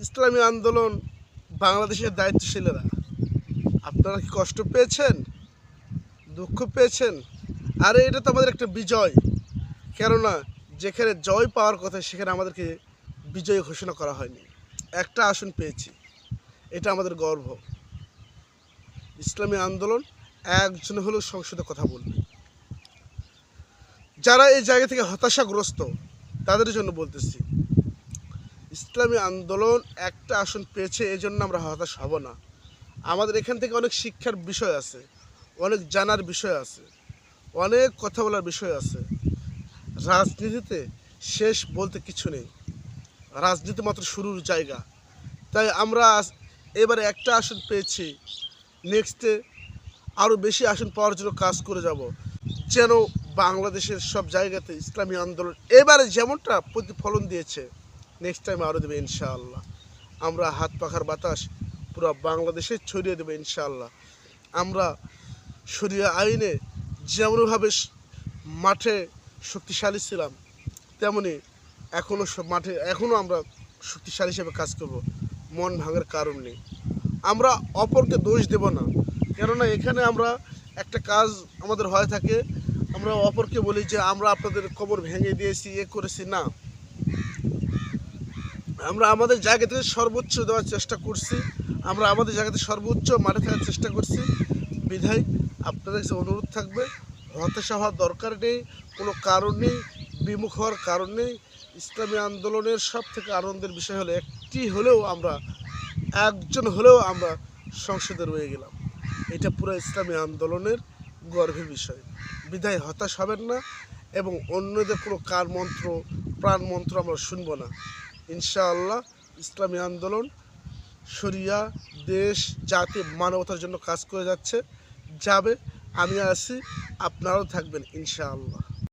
ইসলামী আন্দোলন বাংলাদেশের দায়িত্বশীলেরা। আপনারা কি কষ্ট পেয়েছেন? দুঃখ পেয়েছেন? আরে, এটা তো আমাদের একটা বিজয়। কেননা, যেখানে জয় পাওয়ার কথা, সেখানে আমাদেরকে বিজয় ঘোষণা করা হয়নি। একটা আসন পেয়েছি। এটা আমাদের গর্ব। ইসলামী আন্দোলন একজন হলেও সংসদে কথা বলবে। যারা এই জায়গা থেকে হতাশাগ্রস্ত, তাদের জন্য বলতেছি ইসলামী আন্দোলন একটা আসন পেয়েছে এই জন্য আমরা হতাশ হব না। আমাদের এখান থেকে অনেক শিক্ষার বিষয় আছে, অনেক জানার বিষয় আছে, অনেক কথা বলার বিষয় আছে। রাজনীতিতে শেষ বলতে কিছু নেই। রাজনীতি মাত্র শুরুর জায়গা। তাই আমরা এবারে একটা আসন পেয়েছি নেক্সটে আরও বেশি আসন পাওয়ার জন্য কাজ করে যাব। যেন বাংলাদেশের সব জায়গাতে ইসলামী আন্দোলন এবারে যেমনটা প্রতিফলন দিয়েছে নেক্সট টাইম আরও দেবে ইনশাআল্লাহ। আমরা হাত পাখার বাতাস পুরো বাংলাদেশে ছড়িয়ে দেবে ইনশাআল্লাহ। আমরা শরিয়া আইনে যেমনভাবে মাঠে শক্তিশালী ছিলাম, তেমনি এখনও মাঠে এখনও আমরা শক্তিশালী হিসেবে কাজ করব। মন ভাঙার কারণ নেই। আমরা অপরকে দোষ দেব না। কেননা এখানে আমরা একটা কাজ আমাদের হয়ে থাকে। আমরা অপরকে বলি যে, আমরা আপনাদের কবর ভেঙে দিয়েছি, এ করেছি। না। আমরা আমাদের জায়গা থেকে সর্বোচ্চ দেওয়ার চেষ্টা করছি। আমরা আমাদের জায়গাতে সর্বোচ্চ মাঠে থাকার চেষ্টা করছি। বিধায় আপনাদের কাছে অনুরোধ থাকবে, হতাশা হওয়ার দরকার নেই, কোনো কারণ নেই, বিমুখ হওয়ার কারণ নেই। ইসলামী আন্দোলনের সব থেকে আনন্দের বিষয় হলো, একটি হলেও আমরা, একজন হলেও আমরা সংসদে রয়ে গেলাম। এটা পুরো ইসলামী আন্দোলনের গর্বের বিষয়। বিধায় হতাশ হবেন না এবং অন্যদের কোনো কার মন্ত্র প্রাণ মন্ত্র আমরা শুনব না। ইনশাআল্লাহ ইসলামী আন্দোলন সরিয়া দেশ, জাতি মানবতার জন্য কাজ করে যাচ্ছে, যাবে। আমি আছি, আপনারাও থাকবেন ইনশাআল্লাহ।